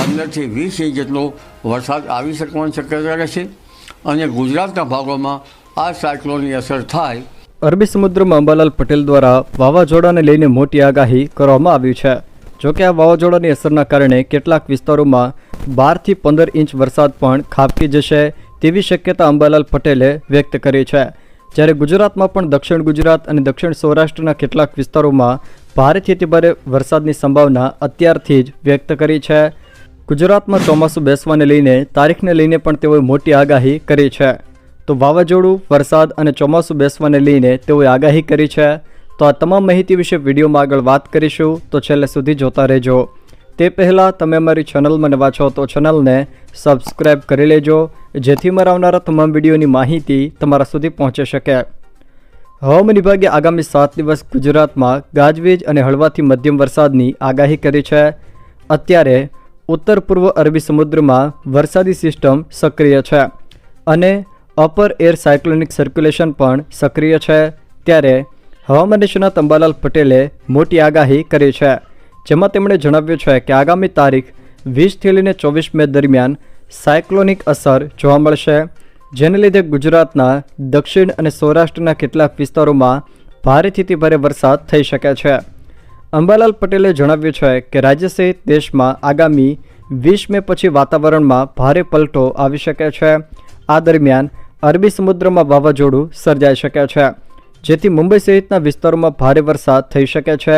પંદરથી વીસ ઇંચ જેટલો વરસાદ આવી શકવાની શક્યતા રહેશે અને ગુજરાતના ભાગોમાં આ સાયક્લોનની અસર થાય. અરબી સમુદ્રમાં અંબાલાલ પટેલ દ્વારા વાવાઝોડાને લઈને મોટી આગાહી કરવામાં આવી છે. જોકે આ વાવાઝોડાની અસરના કારણે કેટલાક વિસ્તારોમાં બારથી પંદર ઇંચ વરસાદ પણ ખાબકી જશે તેવી શક્યતા અંબાલાલ પટેલે વ્યક્ત કરી છે. જ્યારે ગુજરાતમાં પણ દક્ષિણ ગુજરાત અને દક્ષિણ સૌરાષ્ટ્રના કેટલાક વિસ્તારોમાં ભારેથી અતિભારે વરસાદની સંભાવના અત્યારથી જ વ્યક્ત કરી છે. ગુજરાતમાં ચોમાસું બેસવાને લઈને, તારીખને લઈને પણ તેઓએ મોટી આગાહી કરી છે. તો વાવાઝોડું, વરસાદ અને ચોમાસું બેસવાને લઈને તેઓએ આગાહી કરી છે. તો આ તમામ માહિતી વિશે વિડીયોમાં આગળ વાત કરીશું. તો છેલ્લે સુધી જોતા રહેજો. તે પહેલાં તમે અમારી ચેનલમાં નવા છો તો ચેનલને સબસ્ક્રાઈબ કરી લેજો, જેથી મારા આવનારા તમામ વિડીયોની માહિતી તમારા સુધી પહોંચી શકે. હવામાન વિભાગે આગામી સાત દિવસ ગુજરાતમાં ગાજવીજ અને હળવાથી મધ્યમ વરસાદની આગાહી કરી છે. અત્યારે ઉત્તર પૂર્વ અરબી સમુદ્રમાં વરસાદી સિસ્ટમ સક્રિય છે અને અપર એર સાયક્લોનિક સર્ક્યુલેશન પણ સક્રિય છે. ત્યારે હવામાન નિષ્ણાત અંબાલાલ પટેલે મોટી આગાહી કરી છે, જેમાં તેમણે જણાવ્યું છે કે આગામી તારીખ વીસથી લઈને ચોવીસ મે દરમિયાન સાયક્લોનિક અસર જોવા મળશે. જેને લીધે ગુજરાતના દક્ષિણ અને સૌરાષ્ટ્રના કેટલાક વિસ્તારોમાં ભારેથી ભારે વરસાદ થઈ શકે છે. અંબાલાલ પટેલે જણાવ્યું છે કે રાજ્ય સહિત દેશમાં આગામી વીસ મે પછી વાતાવરણમાં ભારે પલટો આવી શકે છે. આ દરમિયાન અરબી સમુદ્રમાં વાવાઝોડું સર્જાઈ શકે છે. જેથી મુંબઈ સહિતના વિસ્તારોમાં ભારે વરસાદ થઈ શકે છે.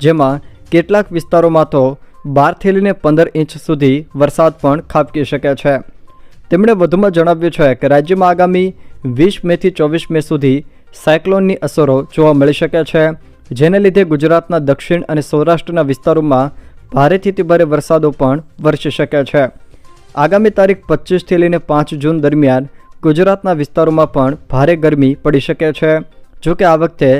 જેમાં કેટલાક વિસ્તારોમાં તો બારથી લઈને પંદર ઇંચ સુધી વરસાદ પણ ખાબકી શકે છે. તેમણે વધુમાં જણાવ્યું છે કે રાજ્યમાં આગામી વીસ મેથી ચોવીસ મે સુધી સાયક્લોનની અસરો જોવા મળી શકે છે. જેને લીધે ગુજરાતના દક્ષિણ અને સૌરાષ્ટ્રના વિસ્તારોમાં ભારેથી ભારે વરસાદો પણ વરસી શકે છે. આગામી તારીખ પચીસથી લઈને પાંચ જૂન દરમિયાન ગુજરાતના વિસ્તારોમાં પણ ભારે ગરમી પડી શકે છે. જો કે આ વખતે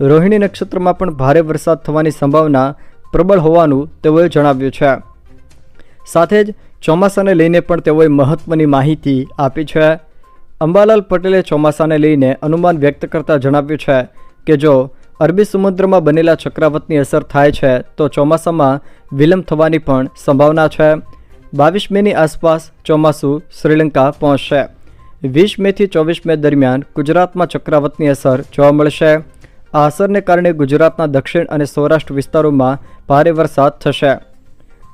રોહિણી નક્ષત્રમાં પણ ભારે વરસાદ થવાની સંભાવના પ્રબળ હોવાનું તેઓએ જણાવ્યું છે. સાથે જ ચોમાસાને લઈને પણ તેઓએ મહત્ત્વની માહિતી આપી છે. અંબાલાલ પટેલે ચોમાસાને લઈને અનુમાન વ્યક્ત કરતાં જણાવ્યું છે કે જો અરબી સમુદ્રમાં બનેલા ચક્રવતની અસર થાય છે, તો ચોમાસામાં વિલંબ થવાની પણ સંભાવના છે. બાવીસ મેની આસપાસ ચોમાસું શ્રીલંકા પહોંચશે. વીસ મેથી ચોવીસ મે દરમિયાન ગુજરાતમાં ચક્રવતની અસર જોવા મળશે. આ અસરને કારણે ગુજરાતના દક્ષિણ અને સૌરાષ્ટ્ર વિસ્તારોમાં ભારે વરસાદ થશે.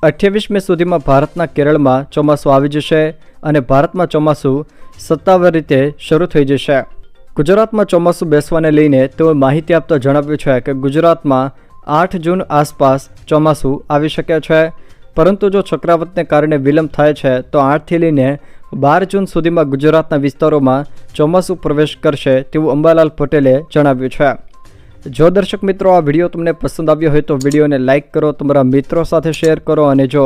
અઠ્યાવીસ મે સુધીમાં ભારતના કેરળમાં ચોમાસું આવી જશે અને ભારતમાં ચોમાસું સત્તાવાર રીતે શરૂ થઈ જશે. ગુજરાતમાં ચોમાસું બેસવાને લઈને તેઓએ માહિતી આપતા જણાવ્યું છે કે ગુજરાતમાં આઠ જૂન આસપાસ ચોમાસું આવી શકે છે. પરંતુ જો ચક્રાવતને કારણે વિલંબ થાય છે, તો આઠથી લઈને બાર જૂન સુધીમાં ગુજરાતના વિસ્તારોમાં ચોમાસું પ્રવેશ કરશે તેવું અંબાલાલ પટેલે જણાવ્યું છે. જો દર્શક મિત્રો આ વીડિયો તમને પસંદ આવ્યો હોય તો વિડીયોને લાઇક કરો, તમારા મિત્રો સાથે શેર કરો અને જો